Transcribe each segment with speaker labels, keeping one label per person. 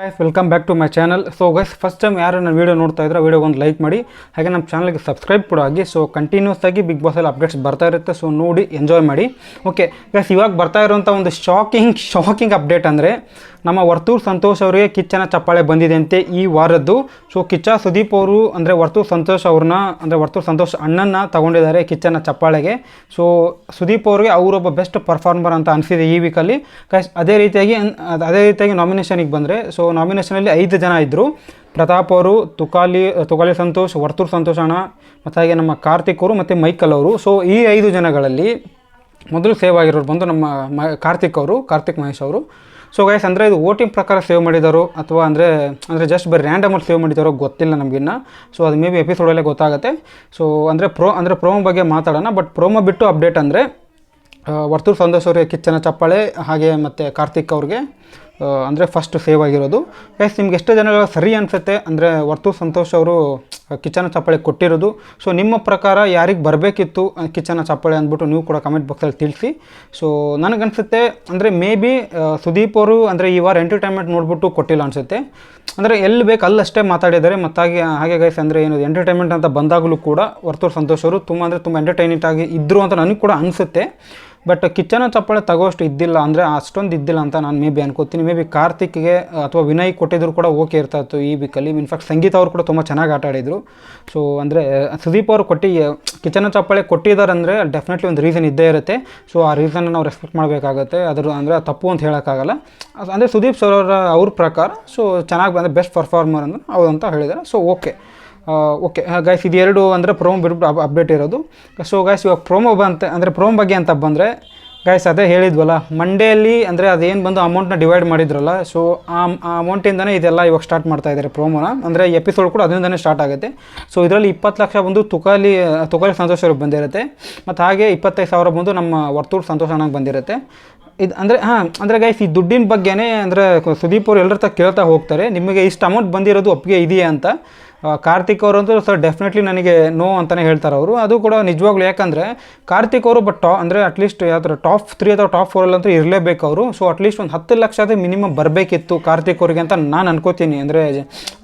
Speaker 1: Guys welcome back to my channel so guys first time ಯಾರು ನನ್ನ video ನೋಡ್ತಾ ಇದ್ರೆ ವೀಡಿಯೋಗೆ ಒಂದು ಲೈಕ್ ಮಾಡಿ. ಹಾಗೆ ನಮ್ಮ ಚಾನಲ್ಗೆ ಸಬ್ಸ್ಕ್ರೈಬ್ ಕೂಡ ಆಗಿ. ಸೊ ಕಂಟಿನ್ಯೂಸ್ ಆಗಿ ಬಿಗ್ ಬಾಸಲ್ಲಿ ಅಪ್ಡೇಟ್ಸ್ ಬರ್ತಾ ಇರುತ್ತೆ. ಸೊ ನೋಡಿ ಎಂಜಾಯ್ ಮಾಡಿ. ಓಕೆ ಗೈಸ್ ಇವಾಗ ಬರ್ತಾ ಇರುವಂಥ ಒಂದು ಶಾಕಿಂಗ್ ಶಾಕಿಂಗ್ ಅಪ್ಡೇಟ್ ಅಂದರೆ, ನಮ್ಮ ವರ್ತೂರ್ ಸಂತೋಷ್ ಅವರಿಗೆ ಕಿಚ್ಚನ ಚಪ್ಪಾಳೆ ಬಂದಿದೆ ಅಂತೆ ಈ ವಾರದ್ದು. ಸೊ ಕಿಚ್ಚ ಸುದೀಪ್ ಅವರು, ಅಂದರೆ ವರ್ತೂರ್ ಸಂತೋಷ್ ಅವ್ರನ್ನ, ಅಂದರೆ ವರ್ತೂರ್ ಸಂತೋಷ್ ಅಣ್ಣನ ತಗೊಂಡಿದ್ದಾರೆ ಕಿಚ್ಚನ ಚಪ್ಪಾಳೆಗೆ. ಸೊ ಸುದೀಪ್ ಅವ್ರಿಗೆ ಅವರೊಬ್ಬ ಬೆಸ್ಟ್ ಪರ್ಫಾರ್ಮರ್ ಅಂತ ಅನಿಸಿದೆ ಈ ವೀಕಲ್ಲಿ ಗೈಸ್ ಅದೇ ರೀತಿಯಾಗಿ ಅದೇ ರೀತಿಯಾಗಿ ನಾಮಿನೇಷನಿಗೆ ಬಂದರೆ ಸೊ ನಾಮಿನೇಷನಲ್ಲಿ ಐದು ಜನ ಇದ್ದರು ಪ್ರತಾಪ್ ಅವರು, ತುಕಾಲಿ ತುಕಾಲಿ ಸಂತೋಷ್, ವರ್ತೂರ್ ಸಂತೋಷ್ ಅಣ್ಣ, ಮತ್ತು ಹಾಗೆ ನಮ್ಮ ಕಾರ್ತಿಕ್ ಅವರು ಮತ್ತು ಮೈಕಲ್ ಅವರು. ಸೊ ಈ ಐದು ಜನಗಳಲ್ಲಿ ಮೊದಲು ಸೇವ್ ಆಗಿರೋರು ಬಂದು ನಮ್ಮ ಮ, ಕಾರ್ತಿಕ್ ಅವರು, ಕಾರ್ತಿಕ್ ಮಹೇಶ್ ಅವರು. ಸೊ ಗೈಸ್ ಅಂದರೆ ಇದು ವೋಟಿಂಗ್ ಪ್ರಕಾರ ಸೇವ್ ಮಾಡಿದಾರೋ ಅಥವಾ ಅಂದರೆ ಅಂದರೆ ಜಸ್ಟ್ ಬರೀ ರ್ಯಾಂಡಮಲ್ಲಿ ಸೇವ್ ಮಾಡಿದಾರೋ ಗೊತ್ತಿಲ್ಲ ನಮಗಿನ್ನ. ಸೊ ಅದು ಮೇ ಬಿ ಎಪಿಸೋಡಲ್ಲೇ ಗೊತ್ತಾಗುತ್ತೆ. ಸೊ ಅಂದರೆ ಪ್ರೋ, ಅಂದರೆ ಪ್ರೋಮೋ ಬಗ್ಗೆ ಮಾತಾಡೋಣ. ಬಟ್ ಪ್ರೋಮೋ ಬಿಟ್ಟು ಅಪ್ಡೇಟ್ ಅಂದರೆ ವರ್ತೂರ್ ಸಂತೋಷ್ ಅವರಿಗೆ ಕಿಚ್ಚನ ಚಪ್ಪಾಳೆ, ಹಾಗೆ ಮತ್ತು ಕಾರ್ತಿಕ್ ಅವ್ರಿಗೆ. ಅಂದರೆ ಫಸ್ಟ್ ಸೇವ್ ಆಗಿರೋದು. ಗೈಸ್ ನಿಮ್ಗೆ ಎಷ್ಟು ಜನಗಳು ಸರಿ ಅನಿಸುತ್ತೆ, ಅಂದರೆ ವರ್ತು ಸಂತೋಷ್ ಅವರು ಕಿಚನ ಚಪ್ಪಾಳೆ ಕೊಟ್ಟಿರೋದು. ಸೊ ನಿಮ್ಮ ಪ್ರಕಾರ ಯಾರಿಗೆ ಬರಬೇಕಿತ್ತು ಕಿಚನ ಚಪ್ಪಾಳೆ ಅಂದ್ಬಿಟ್ಟು ನೀವು ಕೂಡ ಕಮೆಂಟ್ ಬಾಕ್ಸಲ್ಲಿ ತಿಳಿಸಿ. ಸೊ ನನಗನ್ಸುತ್ತೆ, ಅಂದರೆ ಮೇ ಬಿ ಸುದೀಪ್ ಅವರು, ಅಂದರೆ ಈ ವಾರ ಎಂಟರ್ಟೈನ್ಮೆಂಟ್ ನೋಡ್ಬಿಟ್ಟು ಕೊಟ್ಟಿಲ್ಲ ಅನಿಸುತ್ತೆ. ಅಂದರೆ ಎಲ್ಲಿ ಬೇಕು ಅಲ್ಲಷ್ಟೇ ಮಾತಾಡಿದ್ದಾರೆ. ಮತ್ತು ಹಾಗೆ ಗೈಸ್ ಅಂದರೆ ಏನು ಎಂಟರ್ಟೈನ್ಮೆಂಟ್ ಅಂತ ಬಂದಾಗಲೂ ಕೂಡ ವರ್ತೂರ್ ಸಂತೋಷ್ ಅವರು ತುಂಬ, ಅಂದರೆ ತುಂಬ ಎಂಟರ್ಟೈನ್ಮೆಂಟ್ ಆಗಿ ಇದ್ದರು ಅಂತ ನನಗೆ ಕೂಡ ಅನಿಸುತ್ತೆ. ಬಟ್ ಕಿಚನ್ ಚಪ್ಪಾಳೆ ತಗೋಷ್ಟು ಇದ್ದಿಲ್ಲ ಅಂದರೆ ಅಷ್ಟೊಂದು ಇದ್ದಿಲ್ಲ ಅಂತ ನಾನು ಮೇ ಬಿ ಅನ್ಕೋತೀನಿ. ಮೇ ಬಿ ಕಾರ್ತಿಕ್ಗೆ ಅಥವಾ ವಿನಯ್ ಕೊಟ್ಟಿದ್ರು ಕೂಡ ಓಕೆ ಇರ್ತಾ ಇತ್ತು ಈ ವೀಕಲ್ಲಿ ಇನ್ಫ್ಯಾಕ್ಟ್ ಸಂಗೀತ ಅವರು ಕೂಡ ತುಂಬ ಚೆನ್ನಾಗಿ ಆಟ ಆಡಿದರು. ಸೊ ಅಂದರೆ ಸುದೀಪ್ ಅವರು ಕೊಟ್ಟು ಕಿಚನ್ ಚಪ್ಪಾಳೆ ಕೊಟ್ಟಿದ್ದಾರೆ ಅಂದರೆ ಡೆಫಿನೆಟ್ಲಿ ಒಂದು ರೀಸನ್ ಇದ್ದೇ ಇರುತ್ತೆ. ಸೊ ಆ ರೀಸನ್ನ ನಾವು ರೆಸ್ಪೆಕ್ಟ್ ಮಾಡಬೇಕಾಗುತ್ತೆ. ಅದರ ಅಂದರೆ ತಪ್ಪು ಅಂತ ಹೇಳೋಕ್ಕಾಗಲ್ಲ. ಅಂದರೆ ಸುದೀಪ್ ಸರ್ ಅವರ, ಅವ್ರ ಪ್ರಕಾರ ಸೊ ಚೆನ್ನಾಗಿ ಬಂದರೆ ಬೆಸ್ಟ್ ಪರ್ಫಾರ್ಮರ್ ಅಂದ್ರೆ ಹೌದು ಅಂತ ಹೇಳಿದ್ದಾರೆ ಸೊ ಓಕೆ ಓಕೆ ಗೈಸ್ ಇದು ಎರಡು ಅಂದರೆ ಪ್ರೋಮೋ ಬಿಟ್ಬಿಟ್ಟು ಅಪ್ ಅಪ್ಡೇಟ್ ಇರೋದು. ಸೊ ಗೈಸ್ ಇವಾಗ ಪ್ರೋಮೋ ಬಂತ, ಅಂದರೆ ಪ್ರೋಮೋ ಬಗ್ಗೆ ಅಂತ ಬಂದರೆ ಗೈಸ್ ಅದೇ ಹೇಳಿದ್ವಲ್ಲ ಮಂಡೇಲಿ ಅಂದರೆ ಅದೇನು ಬಂದು ಅಮೌಂಟ್ನ ಡಿವೈಡ್ ಮಾಡಿದ್ರಲ್ಲ ಸೊ ಆ ಆ ಅಮೌಂಟಿಂದನೇ ಇದೆಲ್ಲ ಇವಾಗ ಸ್ಟಾರ್ಟ್ ಮಾಡ್ತಾ ಇದ್ದಾರೆ ಪ್ರೋಮೋನ ಅಂದರೆ ಎಪಿಸೋಡ್ ಕೂಡ ಅದರಿಂದನೇ ಸ್ಟಾರ್ಟ್ ಆಗುತ್ತೆ. ಸೊ ಇದರಲ್ಲಿ ಇಪ್ಪತ್ತು ಲಕ್ಷ ಬಂದು ತುಕಾಲಿ ತುಕಾಲಿ ಸಂತೋಷ ಅವ್ರಿಗೆ ಬಂದಿರುತ್ತೆ. ಮತ್ತು ಹಾಗೆ ಇಪ್ಪತ್ತೈದು ಸಾವಿರ ಬಂದು ನಮ್ಮ ವರ್ತೂರ್ ಸಂತೋಷ ಅಣ್ಣಗೆ ಬಂದಿರುತ್ತೆ. ಇದು ಅಂದರೆ, ಹಾಂ, ಅಂದರೆ ಗೈಸ್ ಈ ದುಡ್ಡಿನ ಬಗ್ಗೆನೇ ಅಂದರೆ ಸುದೀಪ್ ಅವರು ಎಲ್ಲರ ತಕ್ಕ ಕೇಳ್ತಾ ಹೋಗ್ತಾರೆ. ನಿಮಗೆ ಇಷ್ಟು ಅಮೌಂಟ್ ಬಂದಿರೋದು ಒಪ್ಪಿಗೆ ಇದೆಯಾ ಅಂತ. ಆ, ಅವರು ಅಂತೂ ಸರ್ ಡೆಫಿನೆಟ್ಲಿ ನನಗೆ ನೋ ಅಂತಲೇ ಹೇಳ್ತಾರೆ ಅವರು. ಅದು ಕೂಡ ನಿಜವಾಗ್ಲೂ ಯಾಕಂದರೆ ಕಾರ್ತಿಕ್ ಅವರು ಬಟ್ ಟಾ ಅಂದರೆ ಅಟ್ಲೀಸ್ಟ್ ಯಾವ ಥರ ಟಾಪ್ ತ್ರೀ ಅಥವಾ ಟಾಪ್ ಫೋರಲ್ಲಂತೂ ಇರಲೇಬೇಕು ಅವರು. ಸೊ ಅಟ್ಲೀಸ್ಟ್ ಒಂದು ಹತ್ತು ಲಕ್ಷ ಅದೇ ಮಿನಿಮಮ್ ಬರಬೇಕಿತ್ತು ಕಾರ್ತಿಕ್ ಅವರಿಗೆ ಅಂತ ನಾನು ಅನ್ಕೋತೀನಿ. ಅಂದರೆ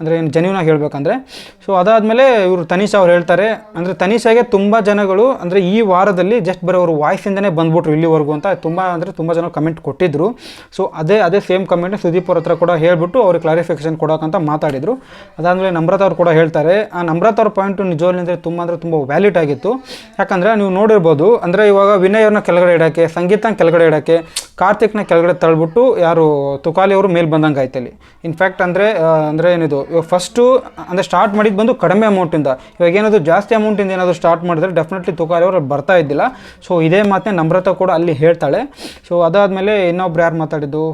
Speaker 1: ಅಂದರೆ ಏನು ಜೆನ್ಯೂನಾಗಿ ಹೇಳಬೇಕಂದ್ರೆ. ಸೊ ಅದಾದಮೇಲೆ ಇವರು ತನೀಶ್ ಅವ್ರು ಹೇಳ್ತಾರೆ. ಅಂದರೆ ತನಿಷಾಗೆ ತುಂಬ ಜನಗಳು ಅಂದರೆ ಈ ವಾರದಲ್ಲಿ ಜಸ್ಟ್ ಬರೋ ಅವರು ವಾಯ್ಸಿಂದನೇ ಬಂದ್ಬಿಟ್ರು ಇಲ್ಲಿವರೆಗೂ ಅಂತ ತುಂಬ ಅಂದರೆ ತುಂಬ ಜನ ಕಮೆಂಟ್ ಕೊಟ್ಟಿದ್ರು. ಸೊ ಅದೇ ಅದೇ ಸೇಮ್ ಕಮೆಂಟ್ ಸುದೀಪ್ ಅವ್ರ ಹತ್ರ ಕೂಡ ಹೇಳಿಬಿಟ್ಟು ಅವ್ರಿಗೆ ಕ್ಲಾರಿಫಿಕೇಶನ್ ಕೊಡೋಕ್ಕಂತ ಮಾತಾಡಿದರು. ಅದಾದಮೇಲೆ ನಮ್ರತ ಅವ್ರು ಕೂಡ ಹೇಳ್ತಾರೆ, ಆ ನಮ್ರತ ಅವ್ರ ಪಾಯಿಂಟು ನಿಜವಾಗ್ಲೂ ಅಂದರೆ ತುಂಬ ಅಂದರೆ ತುಂಬ ವ್ಯಾಲಿಡ್ ಆಗಿತ್ತು. ಯಾಕಂದರೆ ನೀವು ನೋಡಿರ್ಬೋದು, ಅಂದರೆ ಇವಾಗ ವಿನಯ್ ಅವ್ರನ್ನ ಕೆಳಗಡೆ ಇಡೋಕ್ಕೆ, ಸಂಗೀತನ ಕೆಳಗಡೆ ಇಡೋಕ್ಕೆ, ಕಾರ್ತಿಕ್ನ ಕೆಳಗಡೆ ತಳ್ಬಿಟ್ಟು ಯಾರು, ತುಕಾಲಿ ಅವರು ಮೇಲೆ ಬಂದಂಗೆ ಆಯ್ತಲ್ಲಿ ಇನ್ಫ್ಯಾಕ್ಟ್ ಅಂದರೆ ಅಂದರೆ ಏನಿದು, ಇವಾಗ ಫಸ್ಟು ಅಂದರೆ ಸ್ಟಾರ್ಟ್ ಮಾಡಿದ್ದು ಬಂದು ಕಡಿಮೆ ಅಮೌಂಟಿಂದ ಇವಾಗ ಏನಾದರೂ ಜಾಸ್ತಿ ಅಮೌಂಟಿಂದ ಏನಾದರೂ ಸ್ಟಾರ್ಟ್ ಮಾಡಿದ್ರೆ ಡೆಫಿನೆಟ್ಲಿ ತುಕಾಲಿ ಅವರು ಬರ್ತಾ ಇದ್ದಿಲ್ಲ. ಸೊ ಇದೇ ಮಾತನ್ನೇ ನಮ್ರತ ಕೂಡ ಅಲ್ಲಿ ಹೇಳ್ತಾಳೆ. ಸೊ ಅದಾದಮೇಲೆ ಇನ್ನೊಬ್ರು ಯಾರು ಮಾತಾಡಿದ್ದು?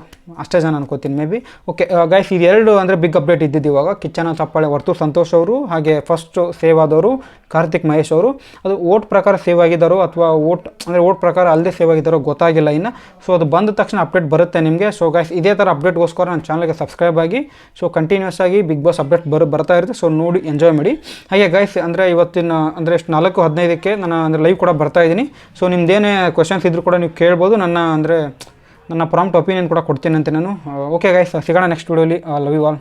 Speaker 1: ಅಷ್ಟೇ ಜನ ಅನ್ಕೋತೀನಿ ಮೇ ಬಿ ಓಕೆ ಗೈಸ್ ಇದೆರಡು ಅಂದರೆ ಬಿಗ್ ಅಪ್ಡೇಟ್ ಇದ್ದಿದ್ದು ಇವಾಗ. ಕಿಚ್ಚನ ಚಪ್ಪಾಳೆ ವರ್ತೂರ್ ಸಂತೋಷ್ ಅವರು, ಹಾಗೆ ಫಸ್ಟು ಸೇವ್ ಆದವರು, ಕಾರ್ತಿಕ್ ಮಹೇಶ್ ಅವರು. ಅದು ಓಟ್ ಪ್ರಕಾರ ಸೇವ್ ಆಗಿದ್ದಾರೋ ಅಥವಾ ಓಟ್ ಅಂದರೆ ಓಟ್ ಪ್ರಕಾರ ಅಲ್ಲದೆ ಸೇವ್ ಆಗಿದ್ದಾರೋ ಗೊತ್ತಾಗಿಲ್ಲ ಇನ್ನು. ಸೊ ಅದು ಬಂದ ತಕ್ಷಣ ಅಪ್ಡೇಟ್ ಬರುತ್ತೆ ನಿಮಗೆ. ಸೊ ಗೈಸ್ ಇದೇ ಥರ ಅಪ್ಡೇಟ್ಗೋಸ್ಕರ ನನ್ನ ಚಾನಲ್ಗೆ ಸಬ್ಸ್ಕ್ರೈಬ್ ಆಗಿ. ಸೊ ಕಂಟಿನ್ಯೂಸ್ ಆಗಿ ಬಿಗ್ ಬಾಸ್ ಅಪ್ಡೇಟ್ ಬರ್, ಬರ್ತಾ ಇರುತ್ತೆ. ಸೊ ನೋಡಿ ಎಂಜಾಯ್ ಮಾಡಿ. ಹಾಗೆ ಗೈಸ್ ಅಂದರೆ ಇವತ್ತಿನ, ಅಂದರೆ ಎಷ್ಟು ನಾಲ್ಕು, ಹದಿನೈದಕ್ಕೆ ನಾನು ಅಂದರೆ ಲೈವ್ ಕೂಡ ಬರ್ತಾ ಇದ್ದೀನಿ. ಸೊ ನಿಮ್ದೇನೇ ಕ್ವಶನ್ಸ್ ಇದ್ರು ಕೂಡ ನೀವು ಕೇಳ್ಬೋದು. ನನ್ನ, ಅಂದರೆ ನನ್ನ ಪ್ರಾಂಪ್ಟ್ ಒಪಿನಿಯನ್ ಕೂಡ ಕೊಡ್ತೀನಿ ಅಂತ ನಾನು. ಓಕೆ ಗೈಸ್ ಸಿಗೋಣ ನೆಕ್ಸ್ಟ್ ವೀಡಿಯೋಲಿ ಲವ್ ಯು ಆಲ್